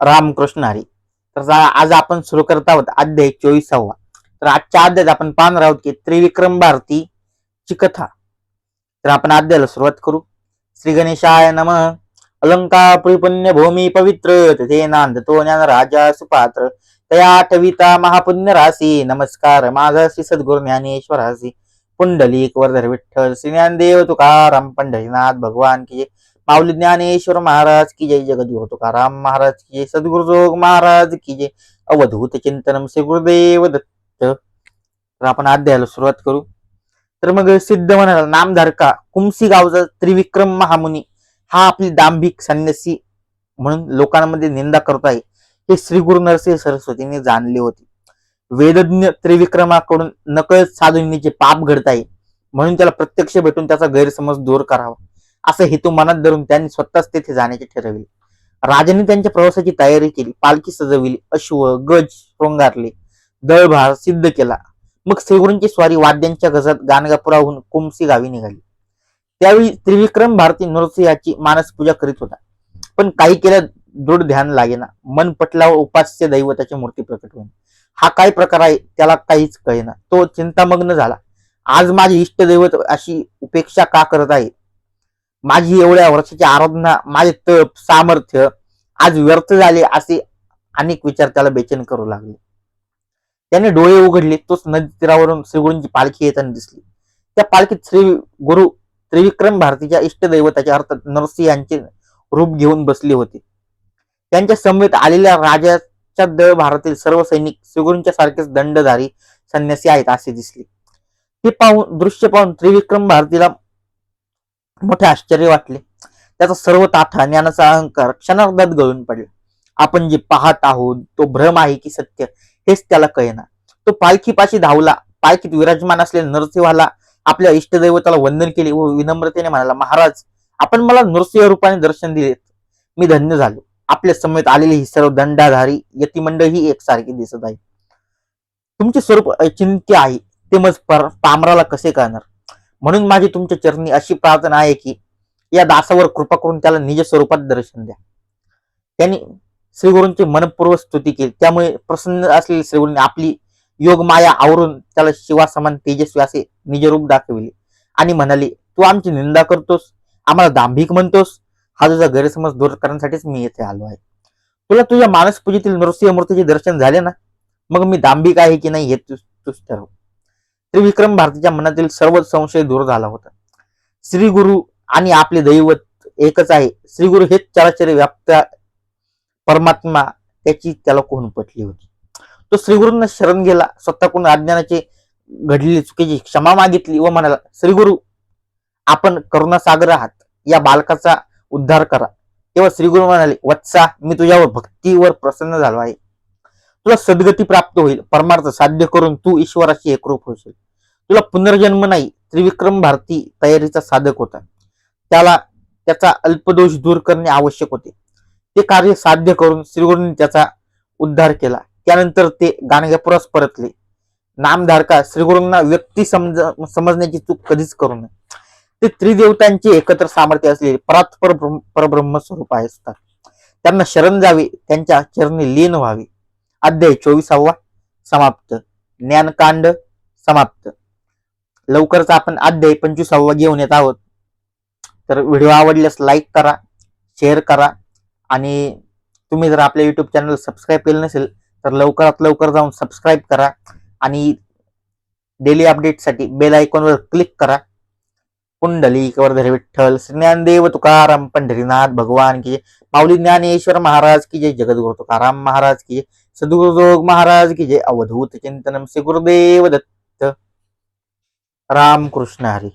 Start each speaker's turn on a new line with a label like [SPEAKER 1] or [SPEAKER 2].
[SPEAKER 1] रामकृष्ण हरी. तर आज आपण सुरू करत आहोत अध्याय चोवीसावा. तर आजच्या अध्यायात आपण पाहणार आहोत की त्रिविक्रम भारती ची कथा. तर आपण अध्यायाला सुरुवात करू. श्री गणेशाय नम. अलंकापुरी पुण्य भूमी पवित्र. तिथे नांदतो ज्ञान राजा सुपात्र. तया ठविता महापुण्य राशी. नमस्कार माझा श्री सद्गुरु ज्ञानेश्वरासी पुंडलिक वरधर विठ्ठल श्री ज्ञानदेव तुकाराम पंढरीनाथ भगवान की माऊली ज्ञानेश्वर महाराज की जय जगद्गुरु तुकाराम महाराज की जय सद्गुरु महाराज की जय. अवधूत चिंतनम श्री गुरुदेव दत्त. तर आपण अध्यायाला सुरुवात करू. तर मग सिद्ध म्हणाला नामधारका कुमसी गावचा त्रिविक्रम महामुनी हा आपली दांभिक संन्यासी म्हणून लोकांमध्ये निंदा करत आहे. हे श्री गुरु नरसिंह सरस्वतीने जाणले होते. वेदज्ञ त्रिविक्रमाकडून नकळत साधूंनीचे पाप घडत आहे म्हणून त्याला प्रत्यक्ष भेटून त्याचा गैरसमज दूर करावा. असं हेतू मनात धरून त्यांनी स्वतःच तेथे जाण्याचे ठरविले. राजांनी त्यांच्या प्रवासाची तयारी केली पालखी सजविली अश्व गज शृंगारले दळभार सिद्ध केला. मग सेगुरूंची स्वारी वाद्यांच्या गजत गाणगापुराहून कुमसी गावी निघाली. त्यावेळी त्रिविक्रम भारती नृसिंहाची मानस पूजा करीत होता. पण काही केल्या दृढ ध्यान लागेना. मन पटल्यावर उपास्य दैवताची मूर्ती प्रकट होईल हा काय प्रकार आहे त्याला काहीच कळेना. तो चिंतामग्न झाला. आज माझे इष्टदैवत अशी उपेक्षा का करत आहे माझी एवढ्या वर्षाची आराधना माझे तप सामर्थ्य आज व्यर्थ झाले असे अनेक विचार त्याला बेचैन करू लागले. त्याने डोळे उघडले तोच नदी तीरावरून श्रीगुरूंची पालखी येताना दिसली. त्या पालखीत श्री गुरु त्रिविक्रम भारतीच्या इष्टदैवताच्या अर्थात नरसिंह यांचे रूप घेऊन बसले होते. त्यांच्या समवेत आलेल्या राजाच्या दळ भारतातील सर्व सैनिक श्रीगुरूंच्या सारखेच दंडधारी संन्यासी आहेत असे दिसले. ते पाहून दृश्य पाहून त्रिविक्रम भारतीला मोठे आश्चर्य वाटले. त्याचा सर्व ताठा ज्ञानाचा अहंकार क्षणार्धात गळून पडला. आपण जे पाहत आहोत तो भ्रम आहे की सत्य हेच त्याला कळेना. तो पालखीपाशी धावला. पालखीत विराजमान असलेल्या नरसिंहाला आपल्या इष्टदैवताला वंदन केले व विनम्रतेने म्हणाला महाराज आपण मला नृसिंह रूपाने दर्शन दिलेत मी धन्य झालो. आपल्या समेत आलेली ही सर्व दंडाधारी यतिमंडळ ही एकसारखी दिसत आहे तुमचे स्वरूप अचिंत्य आहे. ते मग पर- पामराला कसे कळणार? म्हणून माझी तुमच्या चरणी अशी प्रार्थना आहे की या दासावर कृपा करून त्याला निज स्वरूपात दर्शन द्या. त्यांनी श्रीगुरूंची मनपूर्वक स्तुती केली. त्यामुळे प्रसन्न असलेले श्रीगुरूंनी आपली योग माया आवरून त्याला शिवासमान तेजस्वी असे निजरूप दाखविले. आणि म्हणाले तू आमची निंदा करतोस आम्हाला दांभिक म्हणतोस. हा तुझा गैरसमज दूर करण्यासाठीच मी येथे आलो आहे. तुला तुझ्या मानसपूजेतील नृसिंह मूर्तीचे दर्शन झाले ना? मग मी दांभिक आहे की नाही हे तू तूच ठरव. त्रिविक्रम भारतीच्या मनातील सर्व संशय दूर झाला होता. श्री गुरु आणि आपले दैवत एकच आहे. श्री गुरु हेच चराचर व्याप्त परमात्मा त्याची त्याला कोण पटली होती? तो श्रीगुरूंना शरण गेला. स्वतःकडून अज्ञानाचे घडलेली चुकीची क्षमा मागितली व म्हणाला श्रीगुरु आपण करुणासागर आहात. या बालकाचा उद्धार करा. तेव्हा श्रीगुरु म्हणाले वत्सा मी तुझ्यावर भक्तीवर प्रसन्न झालो आहे. तुला सद्गती प्राप्त होईल. परमार्थ साध्य करून तू ईश्वराशी एकरूप होशील. तुला पुनर्जन्म नाही त्रिविक्रम भारती तयारीचा साधक होता. त्याला त्याचा अल्पदोष दूर करणे आवश्यक होते. ते कार्य साध्य करून श्रीगुरूंनी त्याचा उद्धार केला. त्यानंतर ते गाणगापुरास परतले. नामधारका श्रीगुरूंना व्यक्ती समज समजण्याची चूक कधीच करू नये. ते त्रिदेवतांचे एकत्र सामर्थ्य असलेले परात्पर परब्रह्म स्वरूप आहे. असतात त्यांना शरण जावे त्यांच्या चरणी लीन व्हावे. अध्याय चोवीसावा समाप्त. ज्ञानकांड समाप्त. लवकरच आपण अध्याय पंचवीसावा घेऊन येत आहोत. तर व्हिडिओ आवडल्यास लाईक करा शेअर करा आणि तुम्ही जर आपल्या युट्यूब चॅनल सबस्क्राईब केलं नसेल तर लवकरात लवकर जाऊन सबस्क्राईब करा आणि डेली अपडेटसाठी बेल आयकॉनवर क्लिक करा. कुंडली वर्धर विठ्ठल श्री ज्ञानदेव तुकाराम पंढरीनाथ भगवान की जय. माऊली ज्ञानेश्वर महाराज की जय. जगद्गुरु तुकाराम महाराज की जय. सद्गुरुजोग महाराज की जय. अवधूत चिंतनम श्री गुरुदेव दत्त. राम कृष्ण हरी.